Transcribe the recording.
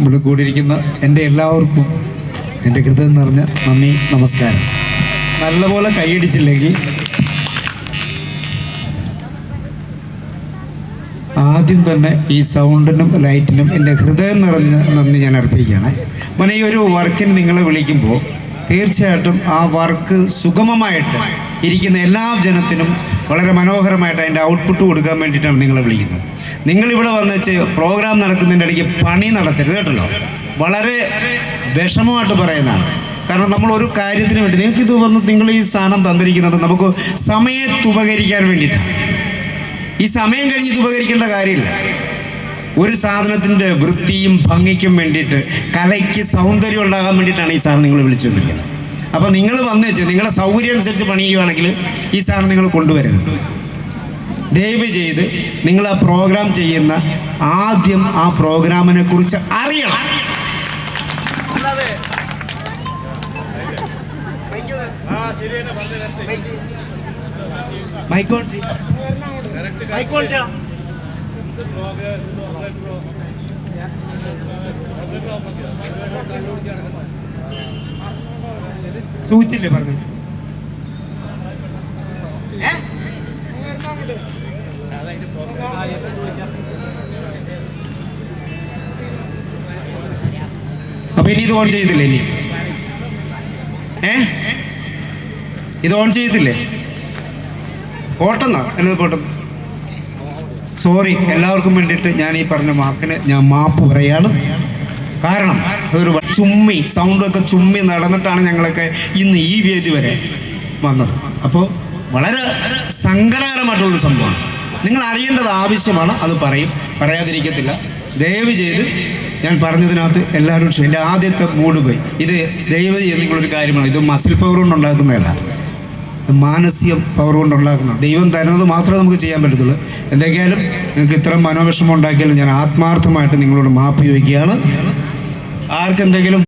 ഇവിടെ കൂടിയിരിക്കുന്ന എന്റെ എല്ലാവർക്കും എന്റെ ഹൃദയം നിറഞ്ഞ നന്ദി നമസ്കാരം. നല്ലപോലെ കൈയടിച്ചില്ലെങ്കിൽ ആദ്യം തന്നെ ഈ സൗണ്ടിനും ലൈറ്റിനും എന്റെ ഹൃദയം നിറഞ്ഞ നന്ദി ഞാൻ അർപ്പിക്കുകയാണ്. മോനെ ഈ ഒരു വർക്കിന് നിങ്ങളെ വിളിക്കുമ്പോൾ തീർച്ചയായിട്ടും ആ വർക്ക് സുഗമമായിട്ട് ഇരിക്കുന്ന എല്ലാ ജനത്തിനും വളരെ മനോഹരമായിട്ട് അതിന്റെ ഔട്ട്പുട്ട് കൊടുക്കാൻ വേണ്ടിയിട്ടാണ് നിങ്ങളെ വിളിക്കുന്നത്. നിങ്ങളിവിടെ വന്നേച്ച് പ്രോഗ്രാം നടക്കുന്നതിന്റെ ഇടയ്ക്ക് പണി നടത്തരുത് കേട്ടല്ലോ. വളരെ വിഷമമായിട്ട് പറയുന്നതാണ്. കാരണം നമ്മൾ ഒരു കാര്യത്തിന് വേണ്ടി നിങ്ങൾക്ക് ഇത് വന്ന് നിങ്ങൾ ഈ സ്ഥാനം തന്നിരിക്കുന്നത് നമുക്ക് സമയത്ത് ഉപകരിക്കാൻ വേണ്ടിയിട്ടാണ്. ഈ സമയം കഴിഞ്ഞ് ഉപകരിക്കേണ്ട കാര്യമില്ല. ഒരു സാധനത്തിന്റെ വൃത്തിയും ഭംഗിക്കും വേണ്ടിയിട്ട് കലയ്ക്ക് സൗന്ദര്യം ഉണ്ടാകാൻ വേണ്ടിയിട്ടാണ് ഈ സാധനം നിങ്ങൾ വിളിച്ചു വന്നിരിക്കുന്നത്. അപ്പോൾ നിങ്ങൾ വന്നു വെച്ച് നിങ്ങളുടെ സൗകര്യം അനുസരിച്ച് പണിയുകയാണെങ്കിൽ ഈ സാധനം നിങ്ങൾ കൊണ്ടുവരരുത്. ദയവ് ചെയ്ത് നിങ്ങൾ ആ പ്രോഗ്രാം ചെയ്യുന്ന ആദ്യം ആ പ്രോഗ്രാമിനെ കുറിച്ച് അറിയണം. മൈക്കോൺ മൈക്കോൺ ചെയ്യണം. സൂചിച്ചില്ലേ പറഞ്ഞു? ഇനി ഇത് ഓൺ ചെയ്തില്ലേ ഇനി? ഏ? ഇത് ഓൺ ചെയ്തില്ലേ? പോട്ടെന്നാ എന്നത് പോട്ടെന്ന്. സോറി എല്ലാവർക്കും വേണ്ടിയിട്ട് ഞാൻ ഈ പറഞ്ഞ വാക്കിന് ഞാൻ മാപ്പ് പറയാണ്. കാരണം ഒരു ചുമ്മി സൗണ്ടൊക്കെ ചുമ്മി നടന്നിട്ടാണ് ഞങ്ങളൊക്കെ ഇന്ന് ഈ വേദി വരെ വന്നത്. അപ്പോൾ വളരെ സങ്കടകരമായിട്ടുള്ളൊരു സംഭവമാണ്. നിങ്ങൾ അറിയേണ്ടത് ആവശ്യമാണ് അത് പറയും. പറയാതിരിക്കത്തില്ല. ദയവ് ചെയ്ത് ഞാൻ പറഞ്ഞതിനകത്ത് എല്ലാവരും എന്റെ ആദ്യത്തെ മൂഡ് പോയി. ഇത് ദൈവം നിങ്ങളൊരു കാര്യമാണ്. ഇത് മസിൽ പവർ കൊണ്ട് ഉണ്ടാക്കുന്നതല്ല. മാനസിക പവർ കൊണ്ടുണ്ടാക്കുന്ന ദൈവം തരുന്നത് മാത്രമേ നമുക്ക് ചെയ്യാൻ പറ്റത്തുള്ളൂ. എന്തൊക്കെയാലും നിങ്ങൾക്ക് ഇത്രയും മനോവിഷമം ഉണ്ടാക്കിയാലും ഞാൻ ആത്മാർത്ഥമായിട്ട് നിങ്ങളോട് മാപ്പ് ചോദിക്കുകയാണ്. ആർക്കെന്തെങ്കിലും